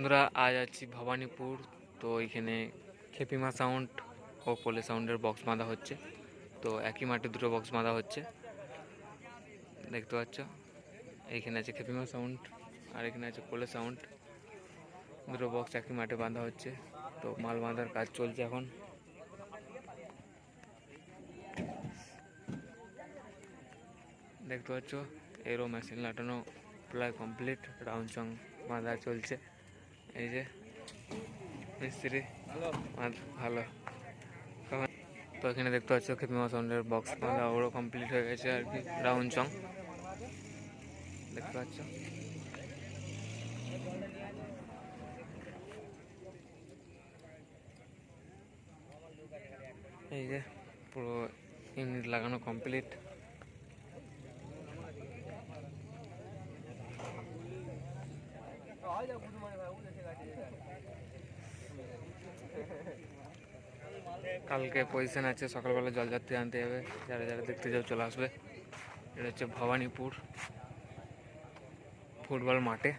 বন্ধুরা, আজ আছি ভবানীপুর। তো এখানে খেপিমা সাউন্ড ও পোলে সাউন্ডের বক্স বাঁধা হচ্ছে। তো একই মাঠে দুটো বক্স বাঁধা হচ্ছে। দেখতে পাচ্ছ? এইখানে আছে খেপিমা সাউন্ড আর এখানে আছে পোলে সাউন্ড দুটো বক্স একই মাঠে বাঁধা হচ্ছে। তো মাল বাঁধার কাজ চলছে এখন। দেখতে পাচ্ছ? এরও মেশিন লাটানো প্রায় কমপ্লিট রাউন্ড চং বাঁধা চলছে। এই যে মিস্ত্রি ভালো। তো এখানে দেখতে পাচ্ছ খেপিমা সাউন্ডের বক্স বাঁধা ওরও কমপ্লিট হয়ে গেছে আর কি রাউন্ড চং দেখতে পাচ্ছ? এই যে পুরো ইউনিট লাগানো কমপ্লিট কালকে পজিশন আছে, সকালবেলা জলযাত্রী আনতে যাবে। যারা যারা দেখতে যাও, চলে আসবে। এটা হচ্ছে ভবানীপুর ফুটবল মাঠে।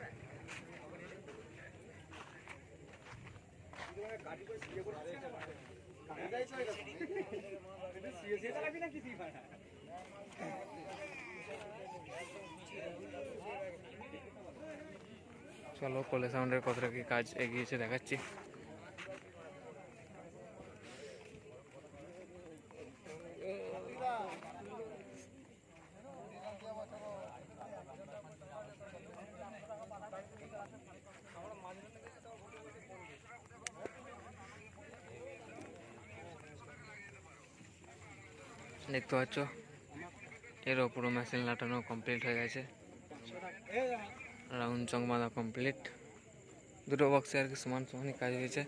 চলো, কোলে সাউন্ডের কতটা কি কাজ এগিয়েছে দেখাচ্ছি। দেখতে পাচ্ছ? এরও পুরো মেশিন লাটানো কমপ্লিট হয়ে গেছে। রাউন্ড চং বাঁধা কমপ্লিট দুটো বক্সে আর কি সমান সমানই কাজ হয়েছে।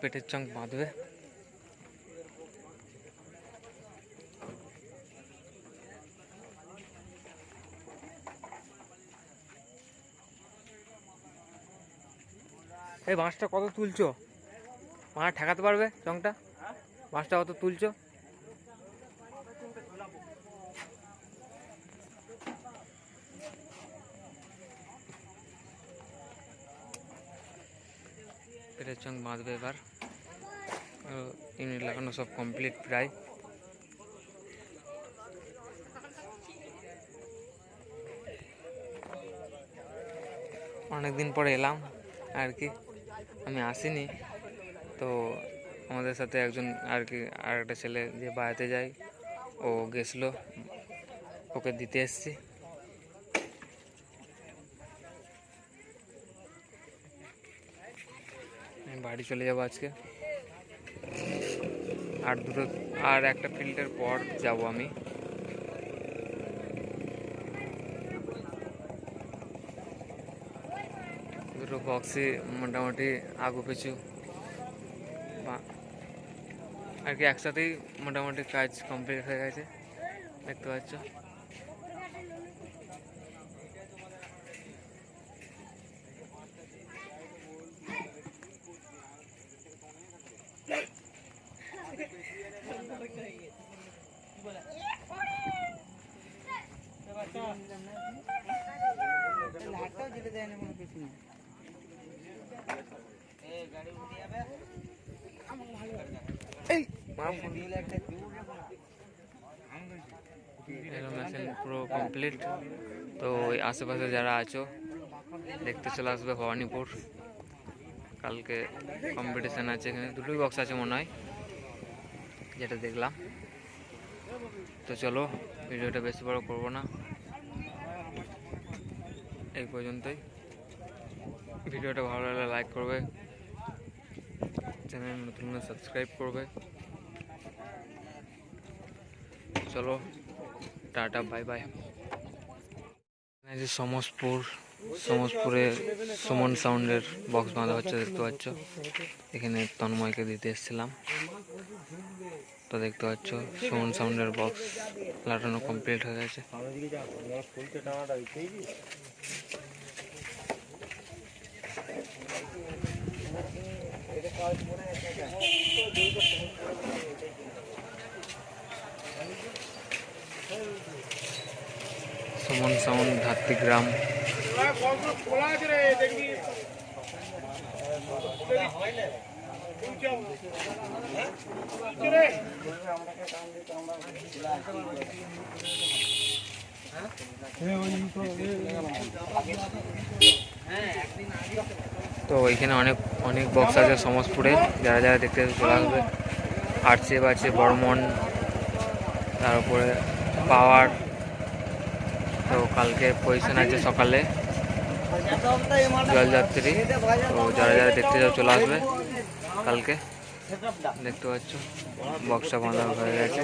পেটের চং বাঁধবে। এই বাঁশটা কত তুলছো? বাঁশ ঠেকাতে পারবে চংটা বাঁশটা কত তুলছো? পেটের চং বাঁধবে এবার ইউনিট লাগানো সব কমপ্লিট প্রায়। অনেকদিন পরে এলাম, আর কি। আমি আসিনি, তো আমাদের সাথে একজন আর কি, আর একটা ছেলে যে বাড়িতে যায়, ও গেছিল, ওকে দিতে এসছি। বাড়ি চলে যাব আজকে। আর দুটো, আর একটা ফিল্ডের পর যাব আমি। দুটো বক্সে মোটামুটি আগু পিছু আর কি একসাথেই মোটামুটি কাজ কমপ্লিট হয়ে গেছে। দেখতে পাচ্ছ। মেশিন পুরো কমপ্লিট তো ওই আশেপাশে যারা আছো দেখতে চলে আসবে ভবানীপুর কালকে কম্পিটিশান আছে এখানে। দুটোই বক্স আছে মনে হয়, যেটা দেখলাম। তো চলো, ভিডিওটা বেশি বড় করব না। এই পর্যন্তই। ভিডিওটা ভালো লাগলে লাইক করবে। চ্যানেল নতুন সাবস্ক্রাইব করবে। চলো, টাটা বাই বাই সমসপুর সমসপুরে সুমন সাউন্ডের বক্স বাঁধা হচ্ছে, দেখতে পাচ্ছ। এখানে তন্ময়কে দিতে এসেছিলাম। তো দেখতে পাচ্ছ, সুমন সাউন্ডের বক্স লাটানো কমপ্লিট হয়ে গেছে। সুমন সাউন্ড, ধাত্রী গ্রাম। তো এখানে অনেক অনেক বক্স আছে সমসপুরে যারা যারা দেখতে চলে আসবে। আরসিএফ আছে বর্মন, তারপরে পাওয়ার। তো কালকে পজিশন আছে সকালে। জলযাত্রী তো যারা যারা দেখতে যাও চলে আসবে কালকে। দেখতে পাচ্ছ, বক্সটা বন্ধ হয়ে গেছে।